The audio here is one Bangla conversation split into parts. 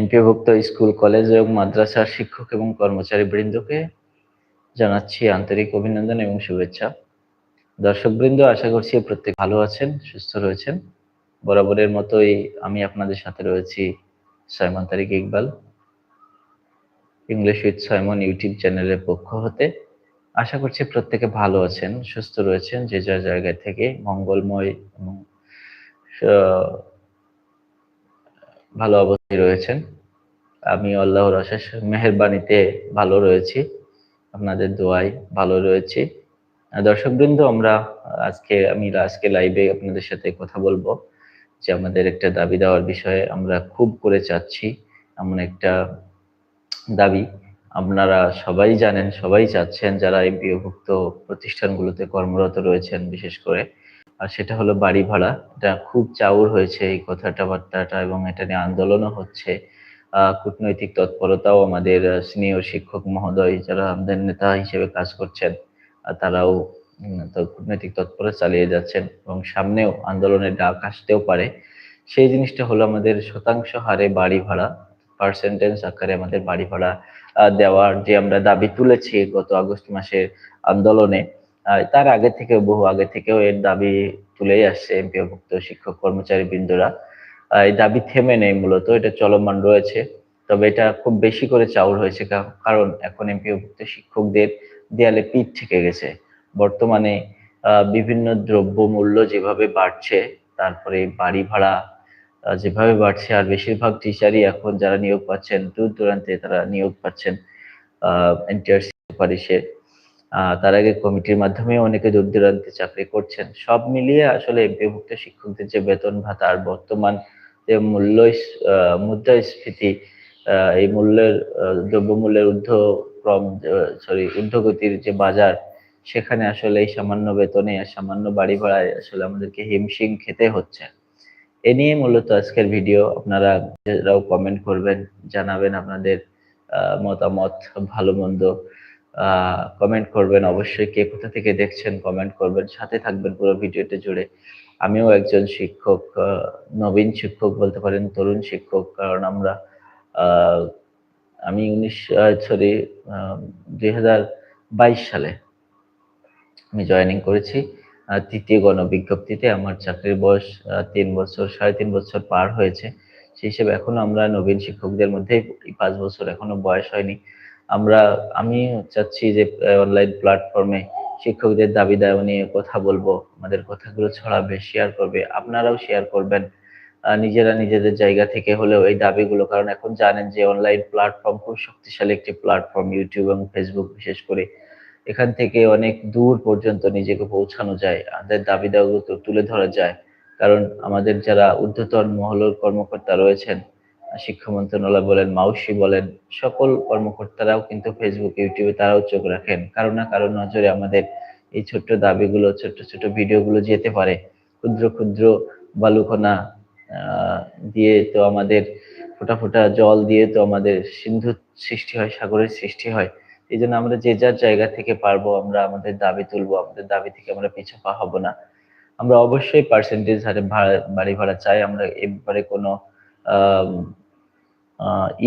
এমপিওভুক্ত স্কুল, কলেজ এবং মাদ্রাসার শিক্ষক এবং কর্মচারী বৃন্দকে জানাচ্ছি আন্তরিক অভিনন্দন এবং শুভেচ্ছা। দর্শকবৃন্দ, আশা করছি প্রত্যেক ভালো আছেন, সুস্থ রয়েছেন। বরাবরের মতোই আমি আপনাদের সাথে রয়েছি Simon Tariq Iqbal, English with Simon YouTube চ্যানেলের পক্ষ হতে। আশা করছি প্রত্যেকে ভালো আছেন, সুস্থ রয়েছেন, যে যার জায়গা থেকে মঙ্গলময় এবং ভালো অবস্থায় রয়েছেন। আমি আল্লাহর অশেষ মেহেরবানিতে ভালো রয়েছি। আপনাদের দোয়ায় ভালো রয়েছি। দর্শকবৃন্দ, আমরা আজকে, আমি আজকে লাইভে আপনাদের সাথে কথা বলব যে আমাদের একটা দাবি দেওয়ার বিষয়ে আমরা খুব করে চাচ্ছি। এমন একটা দাবি আপনারা সবাই জানেন, সবাই চাচ্ছেন, যারা এই এমপিওভুক্ত প্রতিষ্ঠানগুলোতে কর্মরত রয়েছেন বিশেষ করে। আর সেটা হলো বাড়ি ভাড়া। এটা খুব চাউর হয়েছে এই কথাটা বার্তাটা এবং এটা নিয়ে আন্দোলনও হচ্ছে। কূটনৈতিক তৎপরতাও আমাদের সিনিয়র শিক্ষক মহোদয় যারা আমাদের নেতা হিসেবে কাজ করছেন তারাও কূটনৈতিক তৎপরতা চালিয়ে যাচ্ছেন এবং সামনেও আন্দোলনের ডাক আসতেও পারে। সেই জিনিসটা হলো আমাদের শতাংশ হারে বাড়ি ভাড়া পার্সেন্টেজ আকারে আমাদের বাড়ি ভাড়া দেওয়ার যে আমরা দাবি তুলেছি গত আগস্ট মাসের আন্দোলনে তার আগে থেকে বহু আগে থেকেও এর দাবি তুলেই আসছে এমপিওভুক্ত শিক্ষক কর্মচারী বৃন্দরা। এই দাবি থেমে নেই মূলত এটা চলমান রয়েছে। তবে এটা খুব বেশি করে চাউর হয়েছে কারণ এখন এমপিওভুক্ত শিক্ষকদের দেয়ালে পিঠ থেকে গেছে। বর্তমানে আহ, বিভিন্ন দ্রব্য মূল্য যেভাবে বাড়ছে তারপরে বাড়ি ভাড়া যেভাবে বাড়ছে আর বেশিরভাগ টিচারই এখন যারা নিয়োগ পাচ্ছেন দূর দূরান্তে তারা নিয়োগ পাচ্ছেন এনটিআর সুপারিশে আহ, তার আগে কমিটির মাধ্যমে অনেকে দূর দূরান্তে চাকরি করছেন। সব মিলিয়ে আসলে এমপিভুক্ত শিক্ষকদের যে বেতন ভাতা আর বর্তমান যে মূল্য মুদ্রাস্ফীতি এই মূল্যের দ্রব্যমূল্যের ঊর্ধ্বক্রম সরি ঊর্ধ্বগতির যে বাজার, সেখানে আসলে এই সামান্য বেতনে আর সামান্য বাড়ি ভাড়ায় আসলে আমাদেরকে হিমশিম খেতে হচ্ছে। এ নিয়ে মূলত আজকের ভিডিও। আপনারা কমেন্ট করবেন, জানাবেন আপনাদের মতামত, ভালো মন্দ। কমেন্ট করবেন। অবশ্যই কে কোথা থেকে দেখছেন কমেন্ট করবেন। সাথে থাকবেন পুরো ভিডিওটা জুড়ে। আমিও একজন শিক্ষক নবীন শিক্ষক বলতে পারেন, তরুণ শিক্ষক। কারণ আমরা আমি উনিশ সরি দুই হাজার বাইশ সালে আমি জয়েনিং করেছি। তৃতীয় গণবিজ্ঞপ্তিতে আমার চাকরির বয়স তিন বছর, সাড়ে তিন বছর পার হয়েছে। সেই হিসেবে এখনও আমরা নবীন শিক্ষকদের মধ্যে পাঁচ বছর এখনও বয়স হয়নি। আমরা, আমি চাচ্ছি যে অনলাইন প্ল্যাটফর্মে শিক্ষকদের দাবি দাওয়া নিয়ে কথা বলব, আমাদের কথাগুলো ছড়াবে শেয়ার করবে, আপনারাও শেয়ার করবেন। নিজেরা নিজেদের জায়গা থেকে হলেও এই দাবিগুলো, কারণ এখন জানেন যে অনলাইন প্ল্যাটফর্ম খুব শক্তিশালী একটি প্ল্যাটফর্ম ইউটিউব এবং ফেসবুক বিশেষ করে। এখান থেকে অনেক দূর পর্যন্ত নিজেকে পৌঁছানো যায় আমাদের দাবি দাওয়াগুলো তুলে ধরা যায়। কারণ আমাদের যারা ঊর্ধ্বতন মহলের কর্মকর্তা রয়েছেন শিক্ষা মন্ত্রণালয় বলেন, মাউসি বলেন, সকল কর্মকর্তারাও কিন্তু ফেসবুক ইউটিউবে তারাও চোখ রাখেন। কারও না কারও নজরে আমাদের এই ছোট্ট দাবিগুলো, ছোট্ট ছোট্ট ভিডিওগুলো যেতে পারে। ক্ষুদ্র ক্ষুদ্র বালুকণা দিয়ে তো আমাদের ফোঁটা ফোঁটা জল দিয়ে তো আমাদের সিন্ধু সৃষ্টি হয়, সাগরের সৃষ্টি হয়। এই জন্য আমরা যে যার জায়গা থেকে পারব, আমরা আমাদের দাবি তুলবো, আমাদের দাবি থেকে আমরা পিছু পা হব না। আমরা অবশ্যই পার্সেন্টেজ হারে বাড়ি ভাড়া চাই। আমরা এ ব্যাপারে কোনো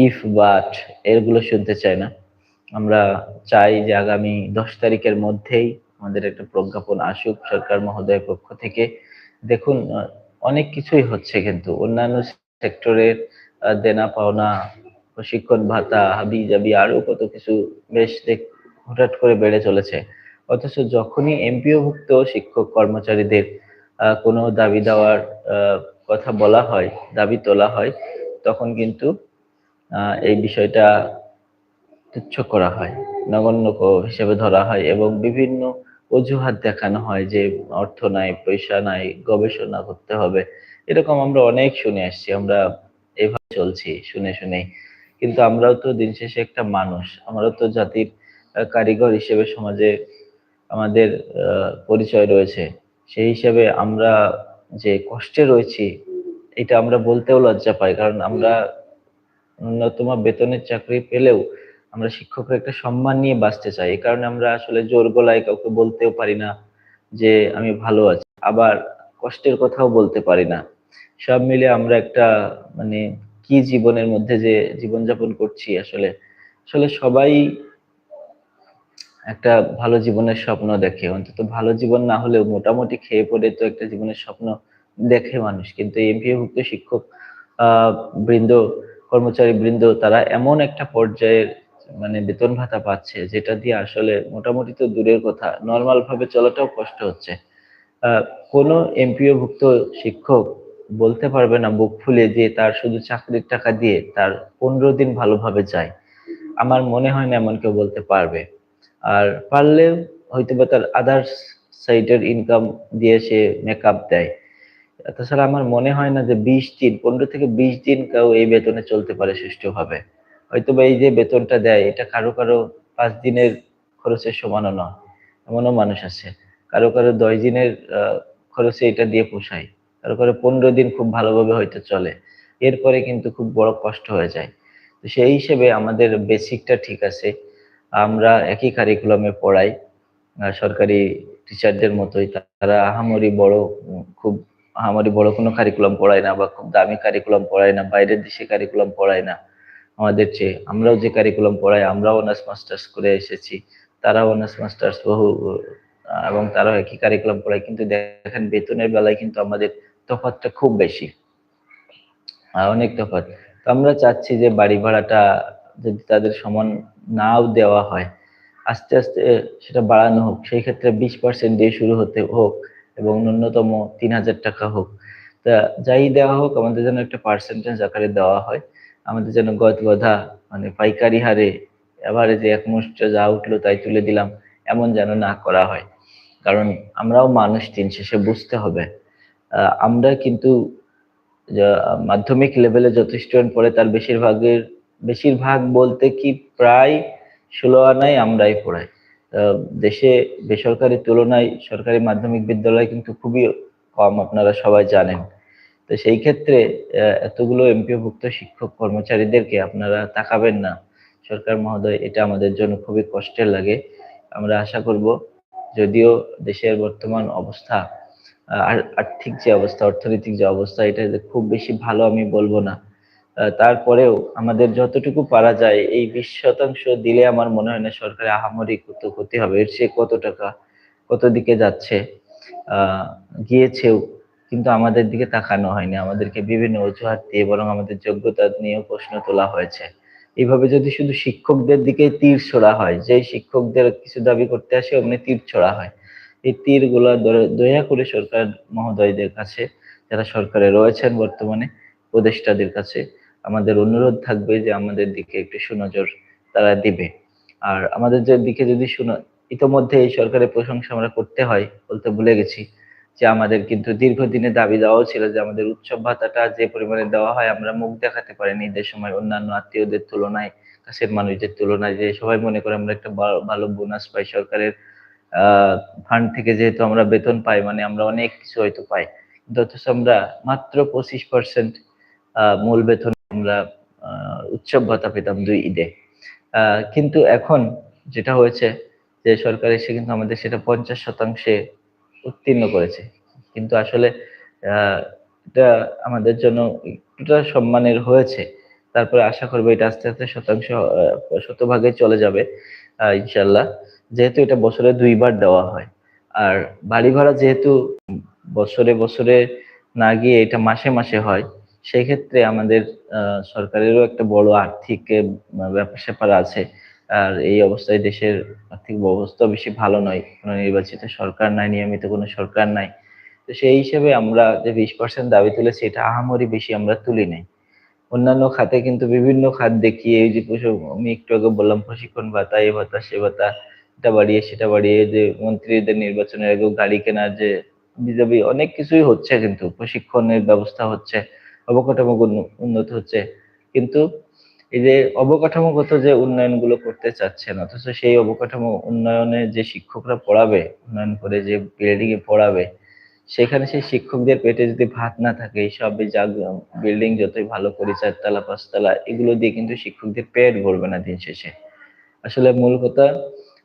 ইফ বাট এরগুলো শুনতে চাই না। আমরা চাই যে আগামী দশ তারিখের মধ্যেই আমাদের একটা প্রজ্ঞাপন আসুক সরকার মহোদয়ের পক্ষ থেকে। দেখুন অনেক কিছুই হচ্ছে কিন্তু। অন্যান্য সেক্টরের দেনা পাওনা, প্রশিক্ষণ ভাতা হাবি জাবি আরও কত কিছু বেশ হঠাৎ করে বেড়ে চলেছে। অথচ যখনই এমপিওভুক্ত শিক্ষক কর্মচারীদের কোনো দাবি দেওয়ার কথা বলা হয়, দাবি তোলা হয়, তখন কিন্তু এই বিষয়টা তুচ্ছ করা হয় নগণ্য হিসেবে ধরা হয় এবং বিভিন্ন অজুহাত দেখানো হয় যে অর্থ নাই, পয়সা নাই, গবেষণা করতে হবে। এরকম আমরা অনেক শুনে আসছি, আমরা এভাবে চলছি শুনে শুনে কিন্তু আমরাও তো দিন শেষে একটা মানুষ আমরাও তো জাতির কারিগর হিসেবে সমাজে আমাদের পরিচয় রয়েছে। সেই হিসেবে আমরা যে কষ্টে রয়েছি, এটা আমরা বলতেও লজ্জা পাই, কারণ আমরা ন্যূনতম বেতনের চাকরি পেলেও আমরা শিক্ষকের একটা সম্মান নিয়ে বাঁচতে চাই। এই কারণে আমরা আসলে জোর গলায় কাউকে বলতেও পারি না যে আমি ভালো আছি। আবার কষ্টের কথাও বলতে পারি না। সব মিলে আমরা একটা মানে কি জীবনের মধ্যে যে জীবনযাপন করছি আসলে আসলে সবাই একটা ভালো জীবনের স্বপ্ন দেখে। অন্তত ভালো জীবন না হলেও মোটামুটি খেয়ে পড়ে তো একটা জীবনের স্বপ্ন দেখে মানুষ। কিন্তু এমপিওভুক্ত শিক্ষক, আহ, বৃন্দ কর্মচারী বৃন্দ, তারা এমন একটা পর্যায়ের মানে বেতন ভাতা পাচ্ছে, যেটা দিয়ে আসলে মোটামুটি তো দূরের কথা নর্মাল ভাবে চলাটাও কষ্ট হচ্ছে। কোনো এমপিওভুক্ত শিক্ষক বলতে পারবে না বুক ফুলে যে তার শুধু চাকরির টাকা দিয়ে তার পনেরো দিন ভালোভাবে যায়। আমার মনে হয় না এমন কেউ বলতে পারবে। আর পারলে হয়তো বা তার আদার্স সাইডের ইনকাম দিয়ে সে মেকআপ দেয়। তাছাড়া আমার মনে হয় না যে বিশ দিন, পনেরো থেকে বিশ দিন কেউ এই বেতনে চলতে পারে সুষ্ঠুভাবে। হয়তো বা এই যে বেতনটা দেয়, এটা কারও কারও পাঁচ দিনের খরচের সমানও নয়, এমনও মানুষ আছে। কারও কারও দশ দিনের খরচে এটা দিয়ে পোষায়। কারও কারও পনেরো দিন খুব ভালোভাবে হয়তো চলে। এরপরে কিন্তু খুব বড় কষ্ট হয়ে যায়। তো সেই হিসেবে আমাদের বেসিকটা ঠিক আছে। আমরা একই কারিকুলামে পড়াই সরকারি টিচারদের মতোই, তারা আহামরি বড় খুব আহামরি বড় কোনো কারিকুলাম পড়ায় না বা খুব দামি কারিকুলাম পড়ায় না, বাইরের দেশে কারিকুলাম পড়ায় না আমাদের চেয়ে। আমরাও যে কারিকুলাম পড়াই, আমরাও অনার্স মাস্টার্স করে এসেছি। তারাও অনার্স মাস্টার্স বহু, এবং তারাও একই কারিকুলাম পড়ায়। কিন্তু দেখেন, বেতনের বেলায় কিন্তু আমাদের তফাতটা খুব বেশি। অনেক তফাৎ। তো আমরা চাচ্ছি যে বাড়ি ভাড়াটা যদি তাদের সমান নাও দেওয়া হয়, আস্তে আস্তে সেটা বাড়ানো হোক। সেই ক্ষেত্রে বিশ পার্সেন্ট দিয়ে শুরু হতে হোক। এবং ন্যূনতম তিন হাজার টাকা হোক। তা যাই দেওয়া হোক, আমাদের যেন একটা পার্সেন্টেজ আকারে দেওয়া হয়। আমাদের যেন গদ গধা মানে পাইকারি হারে এবারে যে একমুষ্ট যা উঠল তাই তুলে দিলাম, এমন যেন না করা হয়। কারণ আমরাও মানুষ দিন শেষে বুঝতে হবে। আমরা কিন্তু মাধ্যমিক লেভেলে যত স্টুডেন্ট পড়ে তার বেশিরভাগের, বেশিরভাগ বলতে কি প্রায় ষোলো আনাই আমরাই পড়াই। দেশে বেসরকারি তুলনায় সরকারি মাধ্যমিক বিদ্যালয় কিন্তু খুবই কম, আপনারা সবাই জানেন। তো সেই ক্ষেত্রে এতগুলো এমপিওভুক্ত শিক্ষক কর্মচারীদেরকে আপনারা তাকাবেন না। সরকার মহোদয়, এটা আমাদের জন্য খুবই কষ্টের লাগে। আমরা আশা করব, যদিও দেশের বর্তমান অবস্থা আর্থিক যে অবস্থা, অর্থনৈতিক যে অবস্থা এটা খুব বেশি ভালো আমি বলব না। তারপরেও আমাদের যতটুকু পারা যায়, এই বিশ শতাংশ দিলে আমার মনে হয় না সরকারের আহামরি কত ক্ষতি হবে। এর সে কত টাকা, কত দিকে যাচ্ছে গিয়েছেও কিন্তু আমাদের দিকে তাকানো হয়নি। আমাদেরকে বিভিন্ন অজুহাত দিয়ে বরং আমাদের যোগ্যতা নিয়েও প্রশ্ন তোলা হয়েছে। এইভাবে যদি শুধু শিক্ষকদের দিকে তীর ছোড়া হয় যে শিক্ষকদের কিছু দাবি করতে আসে, অমনি তীর ছোড়া হয়। এই তীরগুলা দয়া করে সরকার মহোদয়দের কাছে, যারা সরকারে রয়েছেন বর্তমানে, উপদেষ্টাদের কাছে আমাদের অনুরোধ থাকবে যে আমাদের দিকে একটু সুনজর তারা দিবে। আর আমাদের যে দিকে যদি শুনো, ইতোমধ্যে এই সরকারের প্রশংসা আমরা করতে হয় বলতে ভুলে গেছি যে আমাদের কিন্তু দীর্ঘদিনের দাবি দেওয়াও ছিল যে আমাদের উৎসব ভাতাটা যে পরিমাণে দেওয়া হয় আমরা মুখ দেখাতে পারিনি। ঈদের সময় অন্যান্য আত্মীয়দের তুলনায়, কাছের মানুষদের তুলনায় যে সবাই মনে করে আমরা একটা ভালো বোনাস পাই সরকারের ফান্ড থেকে যেহেতু আমরা বেতন পাই মানে আমরা অনেক কিছু হয়তো পাই। কিন্তু অথচ আমরা মাত্র পঁচিশ পার্সেন্ট মূল বেতন আমরা উৎসব ভাতা পেতাম দুই ঈদে। কিন্তু এখন যেটা হয়েছে যে সরকার এসে কিন্তু আমাদের সেটা পঞ্চাশ শতাংশে উত্তীর্ণ করেছে। কিন্তু আসলে এটা আমাদের জন্য একটুটা সম্মানের হয়েছে। তারপরে আশা করব এটা আস্তে আস্তে শতাংশ শতভাগে চলে যাবে ইনশাল্লাহ যেহেতু এটা বছরে দুইবার দেওয়া হয়। আর বাড়ি ভাড়া যেহেতু বছরে বছরে না গিয়ে এটা মাসে মাসে হয় সেই ক্ষেত্রে আমাদের সরকারেরও একটা বড় আর্থিক ব্যাপার স্যাপার আছে। আর এই অবস্থায় দেশের আর্থিক অবস্থা বেশি ভালো নয়। কোনো নির্বাচিত সরকার নাই, নিয়মিত কোনো সরকার নাই। তো সেই হিসেবে আমরা যে বিশ পার্সেন্ট দাবি তুলেছি, এটা আহামরি বেশি আমরা তুলি নাই। অন্যান্য খাতে কিন্তু বিভিন্ন খাত দেখিয়ে, এই যে আমি একটু আগে বললাম, প্রশিক্ষণ ভাতা, এ ভাতা, সে ভাতা, এটা বাড়িয়ে, সেটা বাড়িয়ে যে মন্ত্রীদের নির্বাচনের আগেও গাড়ি কেনার যে বিজেপি, অনেক কিছুই হচ্ছে কিন্তু। প্রশিক্ষণের ব্যবস্থা হচ্ছে। অবকাঠামো উন্নত হচ্ছে। কিন্তু এই যে অবকাঠামোগত যে উন্নয়নগুলো করতে চাচ্ছেন, অথচ সেই অবকাঠামো উন্নয়নে যে শিক্ষকরা পড়াবে, উন্নয়ন করে যে বিল্ডিং এ পড়াবে, সেখানে সেই শিক্ষকদের পেটে যদি ভাত না থাকে এইসব বিল্ডিং যতই ভালো করি, চারতলা, পাঁচতলা, এগুলো দিয়ে কিন্তু শিক্ষকদের পেট ভরবে না দিন শেষে। আসলে মূল কথা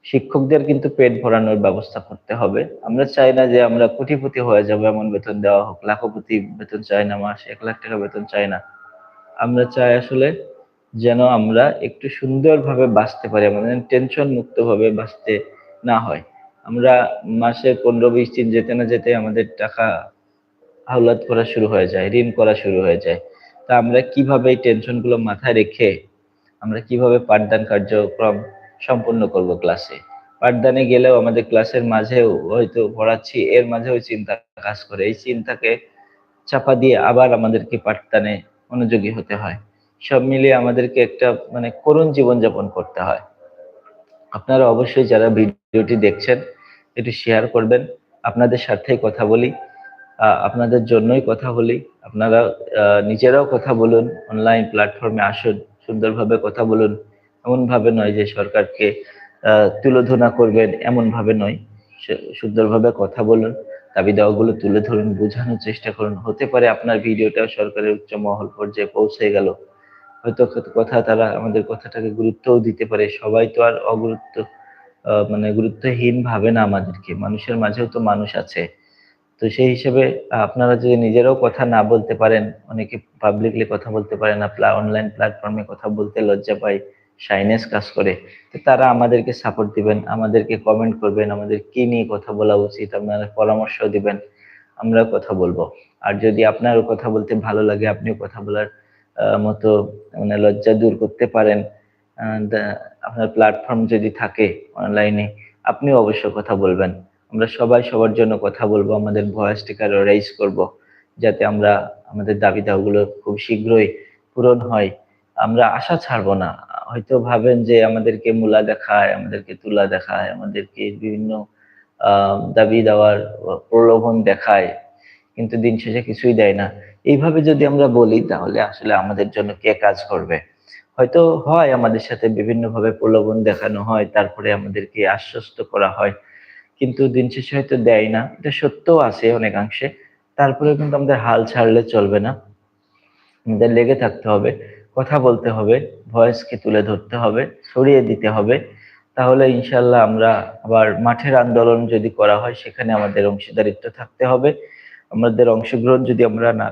শিক্ষকদের কিন্তু পেট ভরানোর ব্যবস্থা করতে হবে। আমরা চাই না যে আমরা কোটিপতি হয়ে যাব, এমন বেতন দেওয়া হোক। লাখপতি বেতন চাই না, মাস এক লাখ টাকা বেতন চাই না। আমরা চাই আসলে যেন আমরা একটু সুন্দরভাবে বাঁচতে পারি, আমাদের টেনশন মুক্ত ভাবে বাঁচতে না হয়। আমরা মাসে পনেরো, বিশ দিন যেতে না যেতে আমাদের টাকা হাওলাত করা শুরু হয়ে যায়, ঋণ করা শুরু হয়ে যায়। তা আমরা কীভাবে এই টেনশনগুলো মাথায় রেখে, আমরা কীভাবে পাঠদান কার্যক্রম সম্পূর্ণ করব ক্লাসে পাঠদানে গেলেও আমাদের ক্লাসের মাঝেও হয়তো পড়াচ্ছি, এর মাঝেও চিন্তা কাজ করে। এই চিন্তাকে চাপা দিয়ে আবার আমাদেরকে পাঠদানে মনোযোগী হতে হয়। সব মিলিয়ে আমাদেরকে একটা মানে করুণ জীবনযাপন করতে হয়। আপনারা অবশ্যই যারা ভিডিওটি দেখছেন একটু শেয়ার করবেন। আপনাদের স্বার্থেই কথা বলি। আপনাদের জন্যই কথা বলি। আপনারা নিজেরাও কথা বলুন। অনলাইন প্ল্যাটফর্মে আসুন, সুন্দরভাবে কথা বলুন। এমন ভাবে নয় যে সরকারকে তুলোধনা করবেন এমন ভাবে নয় সুন্দরভাবে কথা বলুন, দাবি দাওয়াগুলো তুলে ধরুন, বোঝানোর চেষ্টা করুন। হতে পারে আপনার ভিডিওটা সরকারের উচ্চ মহল পর্যায়ে পৌঁছে গেল। হয়তো কথা তারা আমাদের কথাটাকে গুরুত্বও দিতে পারে। সবাই তো আর অগুরুত্ব মানে গুরুত্বহীন ভাবে না আমাদেরকে। মানুষের মাঝেও তো মানুষ আছে। তো সেই হিসেবে আপনারা যদি নিজেরাও কথা না বলতে পারেন, অনেকে পাবলিকলি কথা বলতে পারে না অনলাইন প্ল্যাটফর্মে কথা বলতে লজ্জা পায় শাইনেস কাজ করে, তো তারা আমাদেরকে সাপোর্ট দিবেন, আমাদেরকে কমেন্ট করবেন, আমাদের কি নিয়ে কথা বলা উচিত, আপনারা পরামর্শ দিবেন আমরা কথা বলব। আর যদি আপনারও কথা বলতে ভালো লাগে, আপনিও কথা বলার মতো মানে লজ্জা দূর করতে পারেন আপনার প্ল্যাটফর্ম যদি থাকে অনলাইনে আপনিও অবশ্য কথা বলবেন। আমরা সবাই সবার জন্য কথা বলব, আমাদের ভয়েসটিকে আরও রাইজ করব, যাতে আমরা, আমাদের দাবি দাওয়াগুলো খুব শীঘ্রই পূরণ হয়। আমরা আশা ছাড়বো না হয়তো ভাবেন যে আমাদেরকে মূলা দেখায়, আমাদেরকে তুলা দেখায়, আমাদেরকে বিভিন্ন দাবি দেওয়ার প্রলোভন দেখায়, কিন্তু দিন শেষে কিছুই দেয় না। এইভাবে যদি আমরা বলি, তাহলে আসলে আমাদের জন্য কে কাজ করবে? হয়তো হয় আমাদের সাথে বিভিন্ন ভাবে প্রলোভন দেখানো হয়, তারপরে আমাদেরকে আশ্বস্ত করা হয়, কিন্তু দিন শেষে হয়তো দেয় না। এটা সত্যও আছে অনেকাংশে। তারপরে কিন্তু আমাদের হাল ছাড়লে চলবে না। আমাদের লেগে থাকতে হবে। কথা বলতে হবে, ভয়েসকে তুলে ধরতে হবে, সরিয়ে দিতে হবে। তাহলে ইনশাল্লাহ আমরা আবার মাঠের আন্দোলন যদি করা হয়, সেখানে আমাদের অংশীদারিত্ব থাকতে হবে। আমাদের অংশগ্রহণ যদি আমরা না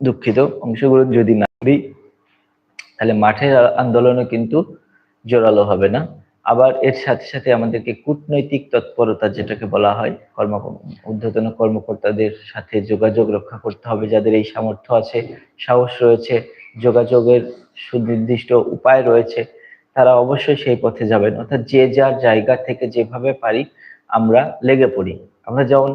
দুঃখিত, অংশগ্রহণ যদি না করি, তাহলে মাঠের আন্দোলনও কিন্তু জোরালো হবে না। আবার এর সাথে সাথে আমাদেরকে কূটনৈতিক তৎপরতা যেটাকে বলা হয়, কর্ম ঊর্ধ্বতন কর্মকর্তাদের সাথে যোগাযোগ রক্ষা করতে হবে, যাদের এই সামর্থ্য আছে, সাহস রয়েছে যোগাযোগের সুনির্দিষ্ট উপায় রয়েছে, তারা অবশ্যই সেই পথে যাবেন। অর্থাৎ যে যার জায়গা থেকে যেভাবে পারি আমরা লেগে পড়ি। আমরা যেমন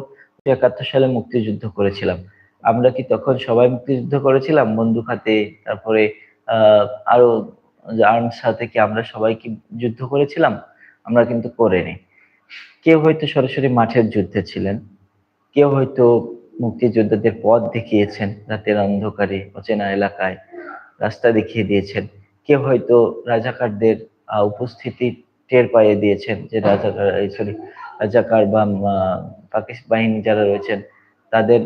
একাত্তর সালে মুক্তিযুদ্ধ করেছিলাম, আমরা কি তখন সবাই মুক্তিযুদ্ধ করেছিলাম? বন্দুক হাতে, তারপরে আরও আর্মস হাতে কি আমরা সবাই কি যুদ্ধ করেছিলাম? আমরা কিন্তু করিনি। কেউ হয়তো সরাসরি মাঠের যুদ্ধে ছিলেন, কেউ হয়তো মুক্তিযোদ্ধাদের পথ দেখিয়েছেন রাতের অন্ধকারে, অচেনা এলাকায়। রাস্তা দেখিয়ে দিয়েছেন। কেউ হয়তো রাজাকারদের উপস্থিতি টের পাইয়ে দিয়েছেন যে রাজাকার সরি রাজাকার বা পাকিস্তান বাহিনী যারা রয়েছেন, তাদের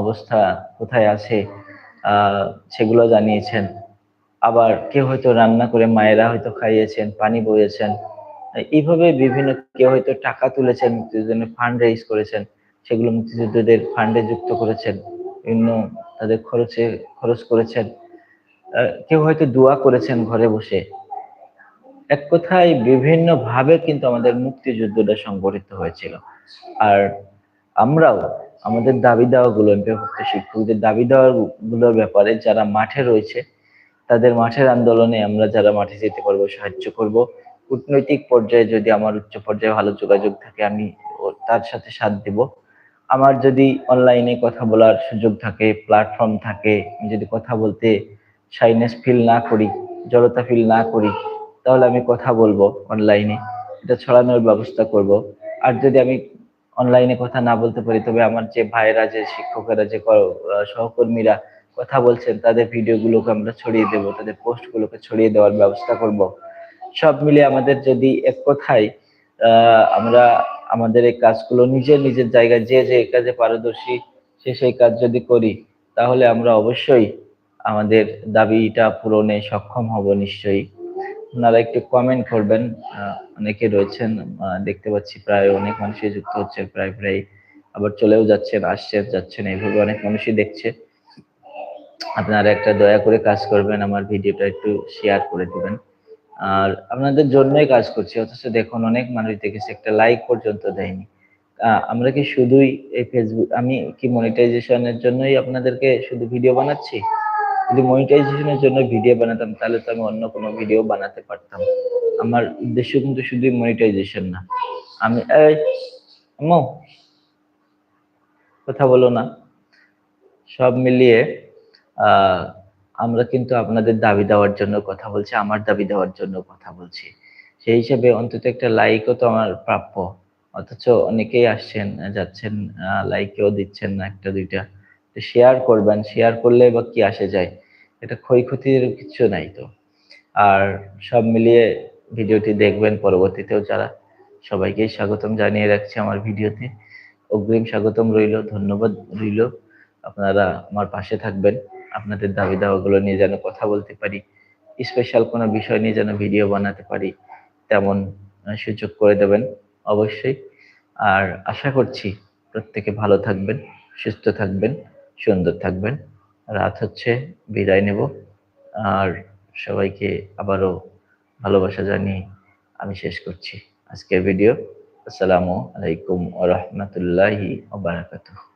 অবস্থা কোথায় আছে সেগুলো জানিয়েছেন। আবার কেউ হয়তো রান্না করে মায়েরা হয়তো খাইয়েছেন, পানি বইয়েছেন এইভাবে বিভিন্ন কেউ হয়তো টাকা তুলেছেন, মুক্তিযুদ্ধের ফান্ড রেইজ করেছেন, সেগুলো মুক্তিযোদ্ধাদের ফান্ডে যুক্ত করেছেন, বিভিন্ন তাদের খরচে, খরচ করেছেন। কেউ হয়তো দোয়া করেছেন ঘরে বসে। এক কথায় বিভিন্ন ভাবে কিন্তু আমাদের মুক্তিযুদ্ধটা সংগঠিত হয়েছিল। আর আমরাও আমাদের দাবি দেওয়া গুলো এমপিভুক্ত শিক্ষকদের দাবি দেওয়া গুলোর ব্যাপারে যারা মাঠে রয়েছে, তাদের মাঠের আন্দোলনে আমরা যারা মাঠে যেতে পারব, সাহায্য করব। কূটনৈতিক পর্যায়ে যদি আমার উচ্চ পর্যায়ে ভালো যোগাযোগ থাকে, আমি তার সাথে সাথ দিব। আমার যদি অনলাইনে কথা বলার সুযোগ থাকে প্ল্যাটফর্ম থাকে যদি কথা বলতে শাইনেস ফিল না করি, জড়তা ফিল না করি, তাহলে আমি কথা বলব অনলাইনে এটা ছড়ানোর ব্যবস্থা করব। আর যদি আমি অনলাইনে কথা না বলতে পারি, তবে আমার যে ভাইয়েরা, যে শিক্ষকেরা, যে সহকর্মীরা কথা বলছেন, তাদের ভিডিওগুলোকে আমরা ছড়িয়ে দেব, তাদের পোস্টগুলোকে ছড়িয়ে দেওয়ার ব্যবস্থা করব। সব মিলে আমাদের যদি এক কথায় আমরা আমাদের এই কাজগুলো নিজের নিজের জায়গায়, যে যে কাজে পারদর্শী, সে সেই কাজ যদি করি, তাহলে আমরা অবশ্যই আমাদের দাবিটা পূরণে সক্ষম হব নিশ্চয়ই। আপনারা একটু কমেন্ট করবেন। অনেকে রয়েছেন দেখতে পাচ্ছি প্রায় অনেক মানুষই যুক্ত হচ্ছে, প্রায় প্রায় আবার চলেও যাচ্ছেন, আসছেন, যাচ্ছেন, এইভাবে অনেক মানুষই দেখছে। আপনারা একটা দয়া করে কাজ করবেন, আমার ভিডিওটা একটু শেয়ার করে দিবেন। আর আপনাদের জন্যই কাজ করছি, অথচ দেখুন, অনেক মানুষ দেখেছে, একটা লাইক পর্যন্ত দেয়নি। আমরা কি শুধুই এই ফেসবুক আমি কি মনিটাইজেশনের জন্যই আপনাদেরকে শুধু ভিডিও বানাচ্ছি? যদি মনিটাইজেশনের জন্য ভিডিও বানাতাম, তাহলে তো আমি অন্য কোনো ভিডিও বানাতে পারতাম। আমার উদ্দেশ্য কিন্তু শুধু মনিটাইজেশন না। আমি আম্মু, কথা বলো না। সব মিলিয়ে আমরা কিন্তু আপনাদের দাবি দেওয়ার জন্য কথা বলছি, আমার দাবি দেওয়ার জন্য কথা বলছি। সেই হিসেবে অন্তত একটা লাইকও তো আমার প্রাপ্য। অথচ অনেকেই আসছেন, যাচ্ছেন লাইকেও দিচ্ছেন না একটা দুইটা। শেয়ার করবেন শেয়ার করলে বা কি আসে যায়, এটা ক্ষয়ক্ষতির কিছু নাই তো। আর সব মিলিয়ে ভিডিওটি দেখবেন পরবর্তীতেও যারা সবাইকেই স্বাগতম জানিয়ে রাখছি আমার ভিডিওতে। অগ্রিম স্বাগতম রইল, ধন্যবাদ রইল। আপনারা আমার পাশে থাকবেন, আপনাদের দাবি দাওয়াগুলো নিয়ে যেন কথা বলতে পারি স্পেশাল কোনো বিষয় নিয়ে যেন ভিডিও বানাতে পারি, তেমন সুযোগ করে দেবেন অবশ্যই। আর আশা করছি প্রত্যেকে ভালো থাকবেন, সুস্থ থাকবেন। সুন্দর থাকবেন। রাত হচ্ছে, বিদায় নেব। আর সবাইকে আবারও ভালোবাসা জানিয়ে আমি শেষ করছি। আজকের ভিডিও, আসসালামু আলাইকুম ওয়া রাহমাতুল্লাহি ওয়া বারাকাতুহু।